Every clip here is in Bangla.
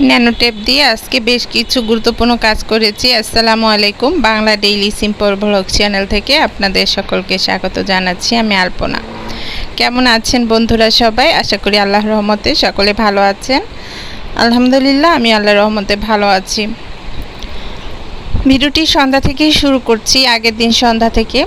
ন্যানোটেপ দিয়ে আজকে বেশ কিছু গুরুত্বপূর্ণ কাজ করেছি। আসসালামু আলাইকুম, Bangla daily simple blog channel থেকে আপনাদের সকলকে স্বাগত জানাচ্ছি, আমি আলপনা। কেমন আছেন বন্ধুরা সবাই? আশা করি আল্লাহর রহমতে সকলে ভালো আছেন। আলহামদুলিল্লাহ, আমি আল্লাহর রহমতে ভালো আছি। ভিডিওটি সন্ধ্যা থেকেই শুরু করছি, আগের দিন সন্ধ্যা থেকে।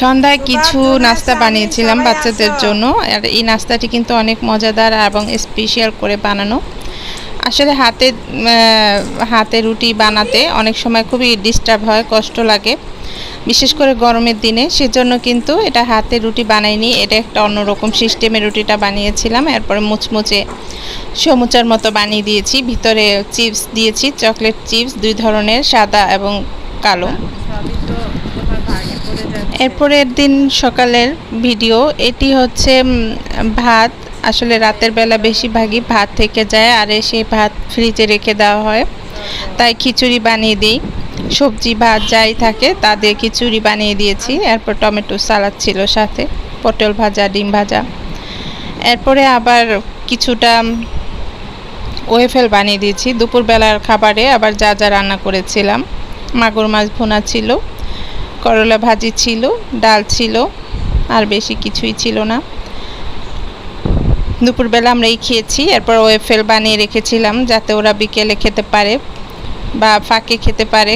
সন্ধ্যায় কিছু নাস্তা বানিয়েছিলাম বাচ্চাদের জন্য। আর এই নাস্তাটি কিন্তু অনেক মজাদার এবং স্পেশাল করে বানানো। আসলে হাতে হাতে রুটি বানাতে অনেক সময় খুবই ডিস্টার্ব হয় কষ্ট লাগে। বিশেষ করে গরমের দিনে। সেজন্য কিন্তু এটা হাতে রুটি বানাইনি। এটা একটা অন্যরকম সিস্টেমে রুটিটা বানিয়েছিলাম। এরপরে মুচমুচে সমুচার মতো বানিয়ে দিয়েছি। ভিতরে চিপস দিয়েছি চকলেট চিপস দুই ধরনের সাদা এবং কালো। এরপরের দিন সকালের ভিডিও, এটি হচ্ছে ভাত। আসলে রাতের বেলা বেশিরভাগই ভাত থেকে যায়, আর সেই ভাত ফ্রিজে রেখে দেওয়া হয়। তাই খিচুড়ি বানিয়ে দিই। সবজি ভাত যাই থাকে, তা দিয়ে খিচুড়ি বানিয়ে দিয়েছি। এরপর টমেটো সালাদ ছিল সাথে, পটল ভাজা, ডিম ভাজা। এরপরে আবার কিছুটা ওয়েফেল বানিয়ে দিয়েছি। দুপুরবেলার খাবারে আবার যা যা রান্না করেছিলাম। মাগুর মাছ ভুনা ছিল। করলা ভাজি ছিল, ডাল ছিল, আর বেশি কিছুই ছিল না। দুপুরবেলা আমরা এই খেয়েছি, এরপর ওয়েফেল বানিয়ে রেখেছিলাম যাতে ওরা বিকেলে খেতে পারে বা ফাঁকে খেতে পারে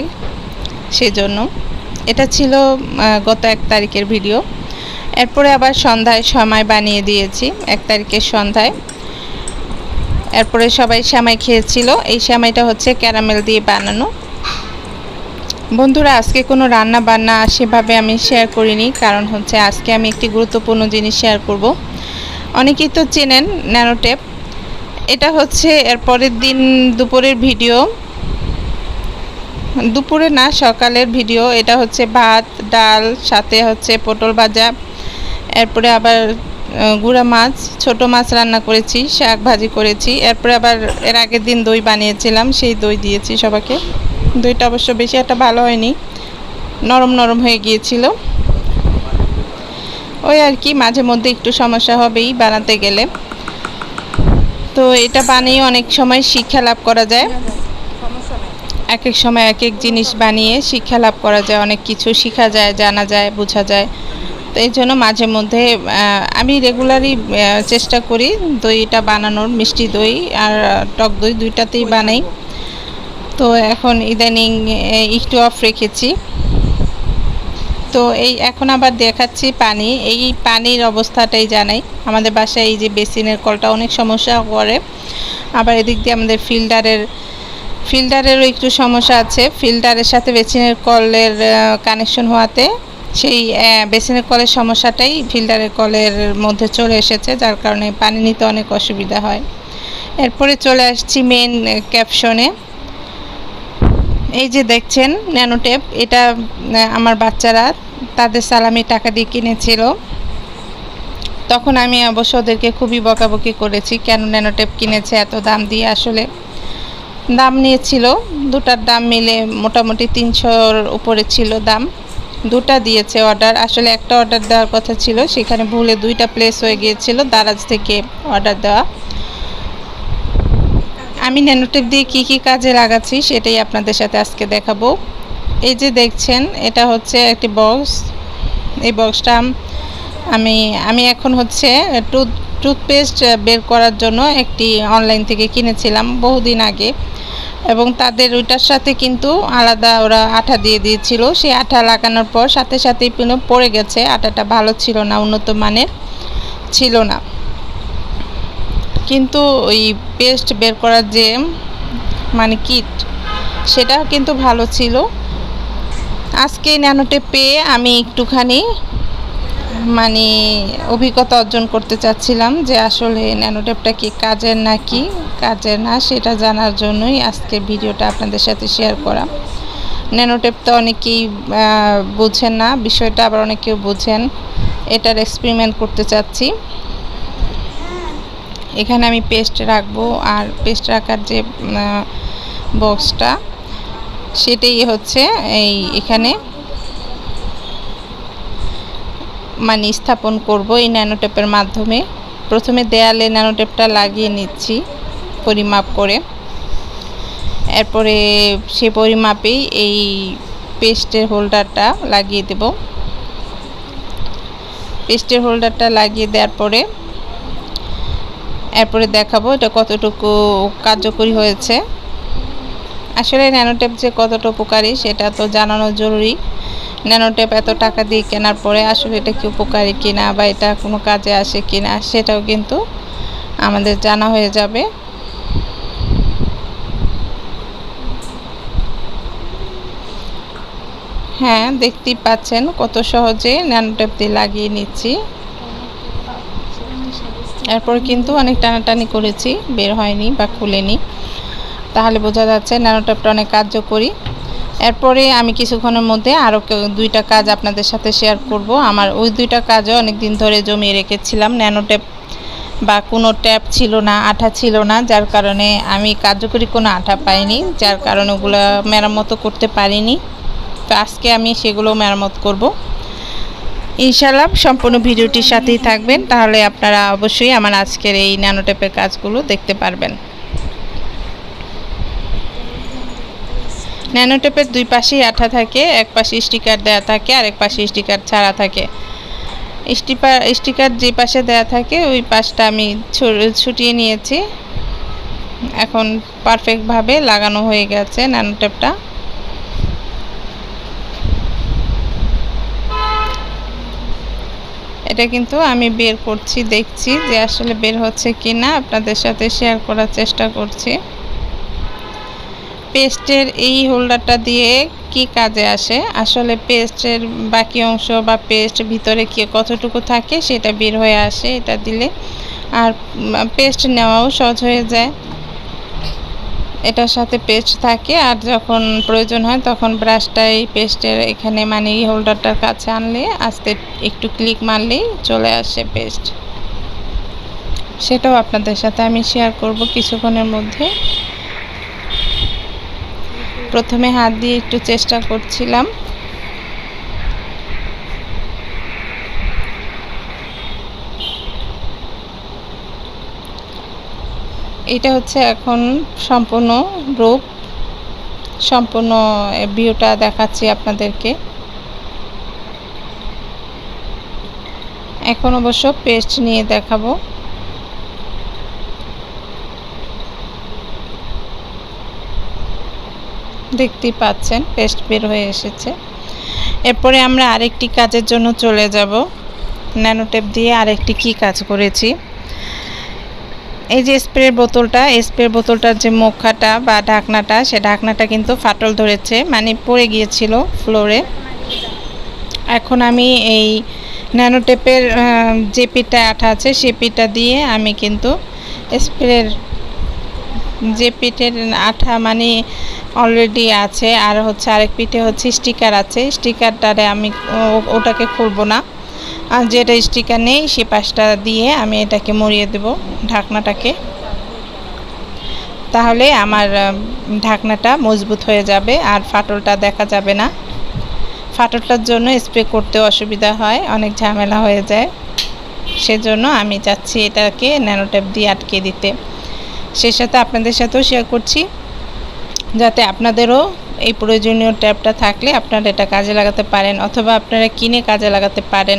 সেজন্য। এটা ছিল গত এক তারিখের ভিডিও। এরপরে আবার সন্ধ্যায় সময় বানিয়ে দিয়েছি, এক তারিখের সন্ধ্যায়। এরপরে সবাই শ্যামাই খেয়েছিল, এই শ্যামাইটা হচ্ছে ক্যারামেল দিয়ে বানানো। বন্ধুরা, আজকে কোনো রান্না বান্না সেভাবে আমি শেয়ার করিনি, কারণ হচ্ছে আজকে আমি একটি গুরুত্বপূর্ণ জিনিস শেয়ার করব। অনেকেই তো চেনেন ন্যানোটেপ। এটা হচ্ছে এর পরের দিন দুপুরের ভিডিও। দুপুরে না, সকালের ভিডিও। এটা হচ্ছে ভাত, ডাল, সাথে হচ্ছে পটল ভাজা। এরপরে আবার গুঁড়া মাছ, ছোট মাছ রান্না করেছি, শাক ভাজি করেছি। এরপরে আবার এর আগের দিন দই বানিয়েছিলাম, সেই দই দিয়েছি সবাইকে। দইটা অবশ্য বেশি একটা ভালো হয়নি। নরম নরম হয়ে গিয়েছিল। ওই আর কি, মাঝে মধ্যে একটু সমস্যা হবেই বানাতে গেলে। তো এটা বানিয়ে অনেক সময় শিক্ষা লাভ করা যায়। এক এক সময় এক এক জিনিস বানিয়ে শিক্ষা লাভ করা যায়। অনেক কিছু শেখা যায়, জানা যায়, বোঝা যায়। তো এই জন্য মাঝে মধ্যে আমি রেগুলারই চেষ্টা করি দইটা বানানোর, মিষ্টি দই আর টক দই দুইটাতেই বানাই। তো এখন ইদানিং একটু অফ রেখেছি। তো এই এখন আবার দেখাচ্ছি পানি। এই পানির অবস্থাটাই জানাই। আমাদের বাসায় এই যে বেসিনের কলটা অনেক সমস্যা করে। আবার এদিক দিয়ে আমাদের ফিল্টারের ফিল্টারেরও একটু সমস্যা আছে। ফিল্টারের সাথে বেসিনের কলের কানেকশন হওয়াতে সেই বেসিনের কলের সমস্যাটাই ফিল্টারের কলের মধ্যে চলে এসেছে, যার কারণে পানি নিতে অনেক অসুবিধা হয়। এরপরে চলে আসছি মেন ক্যাপশনে এই যে দেখছেন, ন্যানোটেপ, এটা আমার বাচ্চারা তাদের সালামি টাকা দিয়ে কিনেছিল। তখন আমি অবশ্য ওদেরকে খুবই বকাবকি করেছি, কেন ন্যানোটেপ কিনেছে, এত দাম দিয়ে আসলে দাম নিয়েছিল। দুটার দাম মিলে মোটামুটি তিনশোর উপরে ছিল দাম। দুটা দিয়েছে অর্ডার, আসলে একটা অর্ডার দেওয়ার কথা ছিল, সেখানে ভুলে দুইটা প্লেস হয়ে গিয়েছিল দারাজ থেকে অর্ডার দেওয়া। আমি ন্যানোটেপ দিয়ে কি কি কাজে লাগাচ্ছি সেটাই আপনাদের সাথে আজকে দেখাবো। এই যে দেখছেন, এটা হচ্ছে একটি বক্স। এই বক্সটা আমি আমি এখন হচ্ছে টুথ, টুথপেস্ট বের করার জন্য একটি অনলাইন থেকে কিনেছিলাম বহুদিন আগে। এবং তাদের ওইটার সাথে কিন্তু আলাদা ওরা আঠা দিয়ে দিয়েছিল। সেই আঠা লাগানোর পর সাথে সাথেই পড়ে গেছে। আঠাটা ভালো ছিল না, উন্নত মানের ছিল না। কিন্তু ওই পেস্ট বের করার যে মানে কিট সেটা কিন্তু ভালো ছিল। আজকে ন্যানোটেপ পেয়ে আমি একটুখানি মানে অভিজ্ঞতা অর্জন করতে চাচ্ছিলাম যে আসলে ন্যানোটেপটা কি কাজের নাকি কাজের না, সেটা জানার জন্যই আজকের ভিডিওটা আপনাদের সাথে শেয়ার করা ন্যানোটেপ তো অনেকেই বোঝেন না, বিষয়টা আবার অনেকেও বোঝেন। এটার এক্সপেরিমেন্ট করতে চাচ্ছি। এখানে আমি পেস্ট রাখব আর পেস্ট রাখার যে বক্সটা সেটাই হচ্ছে এই এখানে মানে স্থাপন করব এই ন্যানোটেপের মাধ্যমে। প্রথমে দেয়ালে ন্যানোটেপটা লাগিয়ে নিচ্ছি পরিমাপ করে। এরপরে সে পরিমাপেই এই পেস্টের হোল্ডারটা লাগিয়ে দেব। পেস্টের হোল্ডারটা লাগিয়ে দেওয়ার পরে এরপরে দেখাবো এটা কতটুকু কার্যকরী হয়েছে। আসলে ন্যানোটেপ যে কতটা উপকারী সেটা তো জানানো জরুরি। ন্যানোটেপ এত টাকা দিয়ে কেনার পরে আসলে এটা কি উপকারী কিনা বা এটা কোনো কাজে আসে কিনা সেটাও কিন্তু আমাদের জানা হয়ে যাবে। হ্যাঁ দেখতেই পাচ্ছেন কত সহজে ন্যানোটেপ দিয়ে লাগিয়ে নিচ্ছি। এরপর কিন্তু অনেক টানাটানি করেছি, বের হয়নি বা খুলেনি। তাহলে বোঝা যাচ্ছে ন্যানোটেপটা অনেক কার্যকরী। এরপরে আমি কিছুক্ষণের মধ্যে আরও দুইটা কাজ আপনাদের সাথে শেয়ার করব। আমার ওই দুইটা কাজও অনেক দিন ধরে জমিয়ে রেখেছিলাম। ন্যানোটেপ বা কোনো ট্যাপ ছিল না, আঠা ছিল না, যার কারণে আমি কার্যকরী কোনো আঠা পাইনি, যার কারণে ওগুলো মেরামতো করতে পারিনি। তো আজকে আমি সেগুলো মেরামত করব। ইনশাল্লাহ সম্পূর্ণ ভিডিওটির সাথেই থাকবেন। তাহলে আপনারা অবশ্যই আমার আজকের এই ন্যানোটেপের কাজগুলো দেখতে পারবেন। ন্যানোটেপের দুই পাশেই আঠা থাকে, এক পাশে স্টিকার দেওয়া থাকে আর এক পাশে স্টিকার ছাড়া থাকে। স্টিকার স্টিকার যে পাশে দেওয়া থাকে, ওই পাশটা আমি ছুটিয়ে নিয়েছি। এখন পারফেক্টভাবে লাগানো হয়ে গেছে ন্যানোটেপটা। এটা কিন্তু আমি বের করছি, দেখছি যে আসলে বের হচ্ছে কি না আপনাদের সাথে শেয়ার করার চেষ্টা করছি। পেস্টের এই হোল্ডারটা দিয়ে কি কাজে আসে? আসলে পেস্টের বাকি অংশ বা পেস্ট ভিতরে কি কতটুকু থাকে সেটা বের হয়ে আসে, এটা দিলে। আর পেস্ট নেওয়াও সহজ হয়ে যায়। এটার সাথে পেস্ট থাকে আর যখন প্রয়োজন হয় তখন ব্রাশটা এই পেস্টের এখানে মানে হোল্ডারটার কাছে আনলে আস্তে একটু ক্লিক মারলেই চলে আসে পেস্ট সেটাও আপনাদের সাথে আমি শেয়ার করব কিছুক্ষণের মধ্যে। প্রথমে হাত দিয়ে একটু চেষ্টা করছিলাম। এটা হচ্ছে এখন সম্পূর্ণ রূপ, সম্পূর্ণ ভিউটা দেখাচ্ছি আপনাদেরকে। এখন অবশ্য পেস্ট নিয়ে দেখাবো। দেখতেই পাচ্ছেন পেস্ট বের হয়ে এসেছে। এরপরে আমরা আরেকটি কাজের জন্য চলে যাব। ন্যানোটেপ দিয়ে আরেকটি কি কাজ করেছি? এই যে স্প্রের বোতলটা স্প্রের বোতলটার যে মুখাটা বা ঢাকনাটা, সে ঢাকনাটা কিন্তু ফাটল ধরেছে মানে পড়ে গিয়েছিল ফ্লোরে এখন আমি এই ন্যানোটেপের যে পিঠটা আঠা আছে, সে পিঠটা দিয়ে আমি কিন্তু স্প্রের যে পিঠের আঠা মানে অলরেডি আছে, আর হচ্ছে আরেক পিঠে হচ্ছে স্টিকার আছে। স্টিকারটারে আমি ওটাকে খুলবো না। আর যেটা স্টিকার নেই, সে পাশটা দিয়ে আমি এটাকে মরিয়ে দেব ঢাকনাটাকে। তাহলে আমার ঢাকনাটা মজবুত হয়ে যাবে আর ফাটলটা দেখা যাবে না। ফাটলটার জন্য স্প্রে করতে অসুবিধা হয়, অনেক ঝামেলা হয়ে যায়। সেজন্য আমি চাচ্ছি এটাকে ন্যানোটেপ দিয়ে আটকে দিতে। সেই সাথে আপনাদের সাথেও শেয়ার করছি, যাতে আপনাদেরও এই প্রয়োজনীয় ট্যাপটা থাকলে আপনারা এটা কাজে লাগাতে পারেন, অথবা আপনারা কিনে কাজে লাগাতে পারেন।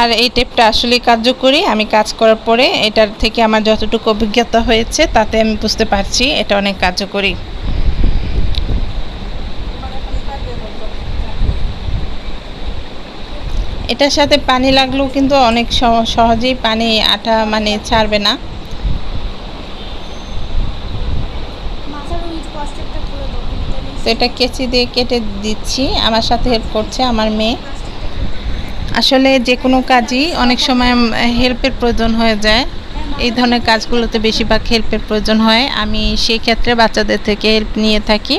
আর এই টেপটা আসলে কার্যকরী। আমি কাজ করার পরে এটার থেকে আমার যতটুকু অভিজ্ঞতা হয়েছে তাতে আমি বুঝতে পারছি এটা অনেক কার্যকরী। এটার সাথে পানি লাগলেও কিন্তু অনেক সহজেই পানি আটা মানে ছাড়বে না। তো এটা কেচি দিয়ে কেটে দিচ্ছি। আমার সাথে হেল্প করছে আমার মেয়ে। আসলে যে কোনো কাজই অনেক সময় হেল্পের প্রয়োজন হয়ে যায়। এই ধরনের কাজগুলোতে বেশিরভাগ হেল্পের প্রয়োজন হয়। আমি সেই ক্ষেত্রে বাচ্চাদের থেকে হেল্প নিয়ে থাকি।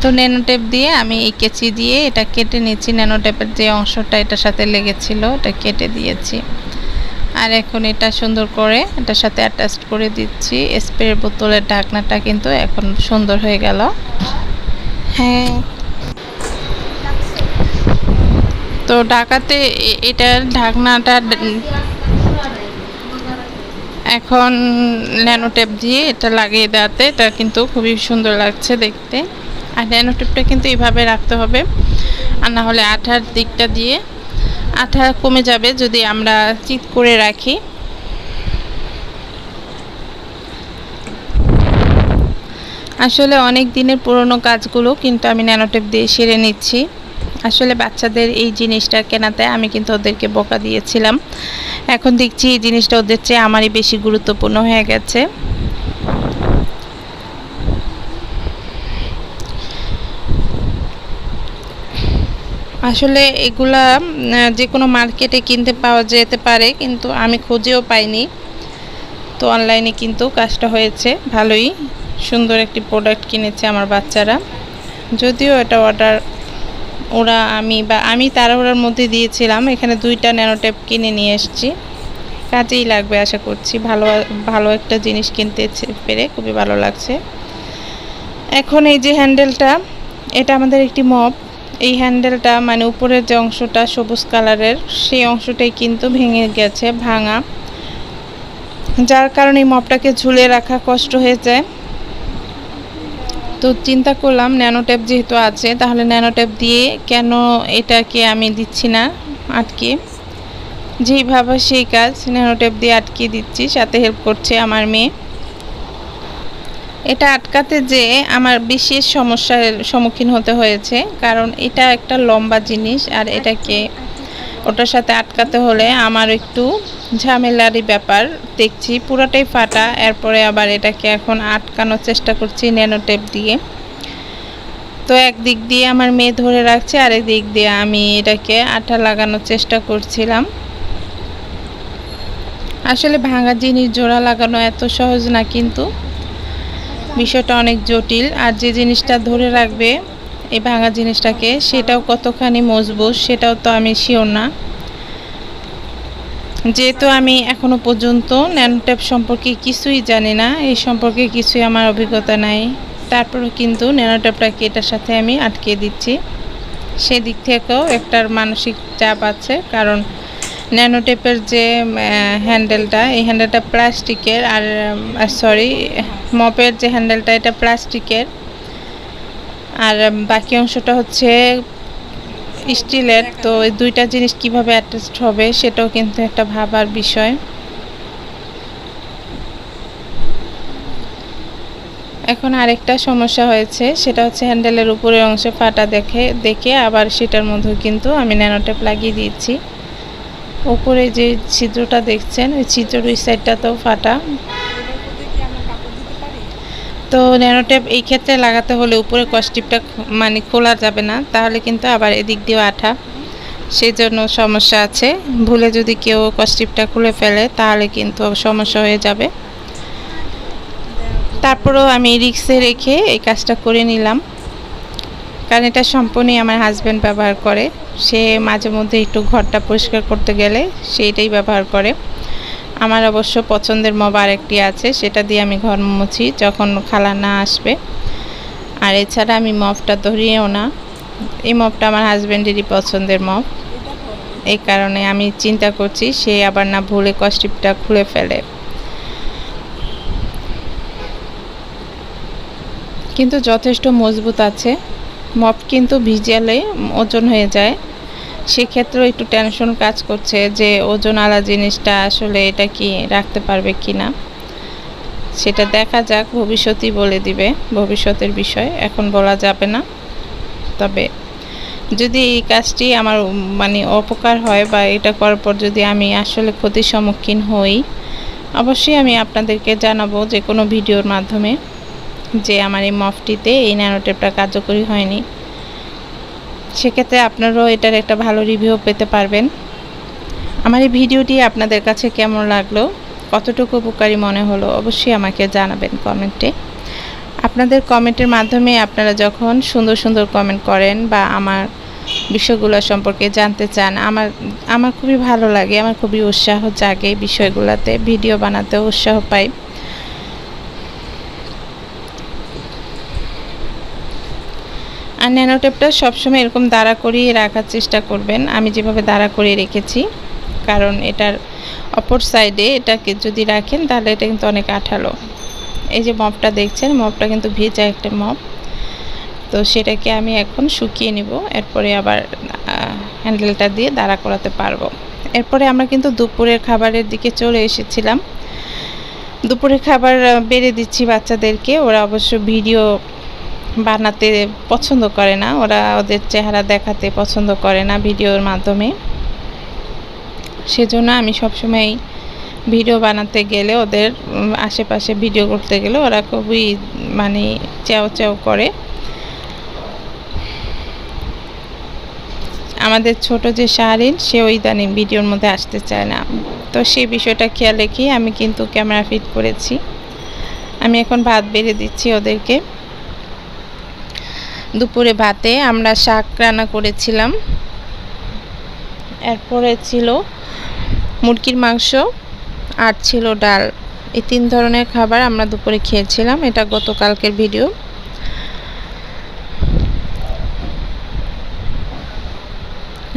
তো ন্যানো টেপ দিয়ে আমি এই কেচি দিয়ে এটা কেটে নিচ্ছি ন্যানো টেপের যে অংশটা এটার সাথে লেগেছিল, এটা কেটে দিয়েছি। আর এখন এটা সুন্দর করে এটার সাথে অ্যাটাচ করে দিচ্ছি। স্প্রে বোতলের ঢাকনাটা কিন্তু এখন সুন্দর হয়ে গেল। হ্যাঁ। তো ঢাকাতে এটার ঢাকনাটা এখন ন্যানোটেপ দিয়ে এটা লাগিয়ে দেওয়াতে এটা কিন্তু খুবই সুন্দর লাগছে দেখতে। আর ন্যানোটেপটা কিন্তু এইভাবে রাখতে হবে। আর না হলে আঠার দিকটা দিয়ে আঠা কমে যাবে যদি আমরা চিত করে রাখি। আসলে অনেক দিনের পুরনো কাজগুলো কিন্তু আমি ন্যানোটেপ দিয়ে সেরে নিচ্ছি। আসলে বাচ্চাদের এই জিনিসটা কেনাতে আমি কিন্তু ওদেরকে বকা দিয়েছিলাম। এখন দেখছি এই জিনিসটা ওদের চেয়ে আমারই বেশি গুরুত্বপূর্ণ হয়ে গেছে। আসলে এগুলা যে কোনো মার্কেটে কিনতে পাওয়া যেতে পারে, কিন্তু আমি খুঁজেও পাইনি। তো অনলাইনে কিন্তু কাজটা হয়েছে, ভালোই। সুন্দর একটি প্রোডাক্ট কিনেছে আমার বাচ্চারা। যদিও এটা অর্ডার ওরা আমি বা আমি তাড়াহুড়ার মধ্যে দিয়েছিলাম, এখানে দুইটা ন্যানোটেপ কিনে নিয়ে এসেছি। কাজেই লাগবে আশা করছি, ভালো ভালো একটা জিনিস কিনতে পেরে খুবই ভালো লাগছে। এখন এই যে হ্যান্ডেলটা এটা আমাদের একটি মপ এই হ্যান্ডেলটা মানে উপরের যে অংশটা সবুজ কালারের, সেই অংশটাই কিন্তু ভেঙে গেছে, ভাঙা। যার কারণে মপটাকে ঝুলে রাখা কষ্ট হয়ে যায় তো চিন্তা করলাম ন্যানোটেপ যেহেতু আছে, তাহলে ন্যানোটেপ দিয়ে কেন এটাকে আমি দিচ্ছি না আটকে? যেইভাবে সেই কাজ, ন্যানোটেপ দিয়ে আটকে দিচ্ছি, সাথে হেল্প করছে আমার মেয়ে। এটা আটকাতে যে আমার বিশেষ সমস্যার সম্মুখীন হতে হয়েছে, কারণ এটা একটা লম্বা জিনিস আর এটাকে ওটার সাথে আটকাতে হলে আমার একটু ঝামেলারই ব্যাপার। দেখছি পুরোটাই ফাটা, এরপরে আবার এটাকে এখন আটকানোর চেষ্টা করছি ন্যানো টেপ দিয়ে। তো একদিক দিয়ে আমার মেয়ে ধরে রাখছে, আরেক দিক দিয়ে আমি এটাকে আঠা লাগানোর চেষ্টা করছিলাম। আসলে ভাঙা জিনিস জোড়া লাগানো এত সহজ না কিন্তু বিষয়টা অনেক জটিল আর যে জিনিসটা ধরে রাখবে এই ভাঙা জিনিসটাকে, সেটাও কতখানি মজবুত সেটাও তো আমি শিওর না। যেহেতু আমি এখনও পর্যন্ত ন্যানোটেপ সম্পর্কে কিছুই জানি না, এই সম্পর্কে কিছুই আমার অভিজ্ঞতা নাই। তারপরে কিন্তু ন্যানোটেপটাকে এটার সাথে আমি আটকে দিচ্ছি। সেদিক থেকেও একটার মানসিক চাপ আছে, কারণ ন্যানোটেপের যে হ্যান্ডেলটা এই হ্যান্ডেলটা প্লাস্টিকের আর সরি মপের যে হ্যান্ডেলটা এটা প্লাস্টিকের। আর বাকি অংশটা হচ্ছে স্টিলের। তো এই দুইটা জিনিস কীভাবে অ্যাটাচড হবে, সেটাও কিন্তু একটা ভাবার বিষয়। এখন আরেকটা সমস্যা হয়েছে, সেটা হচ্ছে হ্যান্ডেলের উপরের অংশে ফাটা দেখে দেখে আবার সেটার মধ্যে কিন্তু আমি ন্যানোটেপ লাগিয়ে দিয়েছি। উপরে যে ছিদ্রটা দেখছেন, ওই ছিদ্রের ওই সাইডটাতেও ফাটা। তো ন্যানোটেপ এই ক্ষেত্রে লাগাতে হলে উপরে কস্টিপটা মানে খোলা যাবে না, তাহলে কিন্তু আবার এদিক দিয়েও আঠা। সেই জন্য সমস্যা আছে। ভুলে যদি কেউ কস্টিপটা খুলে ফেলে, তাহলে কিন্তু সমস্যা হয়ে যাবে। তারপরেও আমি রিক্সে রেখে এই কাজটা করে নিলাম। কারণ এটা সম্পূর্ণই আমার হাজব্যান্ড ব্যবহার করে। সে মাঝে মধ্যে একটু ঘরটা পরিষ্কার করতে গেলে সেইটাই ব্যবহার করে। আমার অবশ্য পছন্দের মব আরেকটি আছে, সেটা দিয়ে আমি ঘর মুছি যখন খালা না আসবে। আর এছাড়া আমি মপটা ধরিয়েও না। এই মপটা আমার হাজব্যান্ডেরই পছন্দের মপ এই কারণে আমি চিন্তা করছি সে আবার না ভুলে কস্টিপটা খুলে ফেলে। কিন্তু যথেষ্ট মজবুত আছে। মপ কিন্তু ভিজালে ওজন হয়ে যায়। সেক্ষেত্রেও একটু টেনশন কাজ করছে যে ওজন আলা জিনিসটা আসলে এটা কি রাখতে পারবে কি না সেটা দেখা যাক, ভবিষ্যতই বলে দিবে, ভবিষ্যতের বিষয়, এখন বলা যাবে না। তবে যদি এই কাজটি আমার মানে অপকার হয় বা এটা করার পর যদি আমি আসলে ক্ষতির সম্মুখীন হই, অবশ্যই আমি আপনাদেরকে জানাব যে কোনো ভিডিওর মাধ্যমে যে আমার এই মফটিতে এই ন্যানোটেপটা কার্যকরী হয়নি। সেক্ষেত্রে আপনারাও এটার একটা ভালো রিভিউ পেতে পারবেন। আমার এই ভিডিওটি আপনাদের কাছে কেমন লাগল? কতটুকু উপকারী মনে হলো? অবশ্যই আমাকে জানাবেন কমেন্টে। আপনাদের কমেন্টের মাধ্যমে আপনারা যখন সুন্দর সুন্দর কমেন্ট করেন বা আমার বিষয়গুলো সম্পর্কে জানতে চান, আমার আমার খুবই ভালো লাগে, আমার খুবই উৎসাহ জাগে বিষয়গুলোতে। ভিডিও বানাতে উৎসাহ পাই। আর ন্যানোটেপটা সবসময় এরকম দাঁড়া করিয়ে রাখার চেষ্টা করবেন। আমি যেভাবে দাঁড়া করিয়ে রেখেছি, কারণ এটার অপর সাইডে এটাকে যদি রাখেন তাহলে এটা কিন্তু অনেক আঠালো। এই যে মপটা দেখছেন, মপটা কিন্তু ভেজা একটা মপ। তো সেটাকে আমি এখন শুকিয়ে নিব, এরপরে আবার হ্যান্ডেলটা দিয়ে দাঁড়া করাতে পারব। এরপরে আমরা কিন্তু দুপুরের খাবারের দিকে চলে এসেছিলাম। দুপুরের খাবার বেড়ে দিচ্ছি বাচ্চাদেরকে, ওরা অবশ্য ভিডিও বানাতে পছন্দ করে না। ওরা ওদের চেহারা দেখাতে পছন্দ করে না ভিডিওর মাধ্যমে। সেজন্য আমি সবসময় ভিডিও বানাতে গেলে ওদের আশেপাশে ভিডিও করতে গেলে ওরা খুবই মানে চ্যাও চ্যাও করে। আমাদের ছোট যে শাহরিন, সে ওই ইদানিং ভিডিওর মধ্যে আসতে চায় না। তো সেই বিষয়টা খেয়াল রেখেই আমি কিন্তু ক্যামেরা ফিট করেছি। আমি এখন ভাত বেড়ে দিচ্ছি ওদেরকে। দুপুরে ভাতে আমরা শাক রান্না করেছিলাম। এরপরে ছিল মুরগির মাংস আর ছিল ডাল। এই তিন ধরনের খাবার আমরা দুপুরে খেয়েছিলাম, এটা গতকালকের ভিডিও।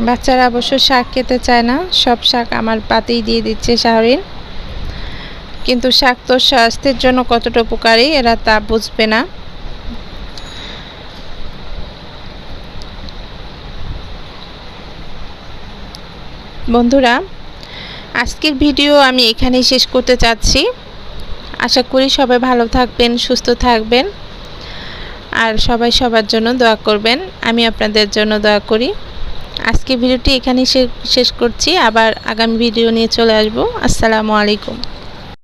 বাচ্চারা অবশ্য শাক খেতে চায় না, সব শাক আমার পাতেই দিয়ে দিচ্ছে শাহরিন। কিন্তু শাক তো স্বাস্থ্যের জন্য কতটা উপকারী, এরা তা বুঝবে না। বন্ধুরা, আজকের ভিডিও আমি এখানেই শেষ করতে চাচ্ছি। আশা করি সবাই ভালো থাকবেন, সুস্থ থাকবেন। আর সবাই সবার জন্য দোয়া করবেন, আমি আপনাদের জন্য দোয়া করি। আজকের ভিডিওটি এখানেই শেষ করছি। আবার আগামী ভিডিও নিয়ে চলে আসব। আসসালামু আলাইকুম।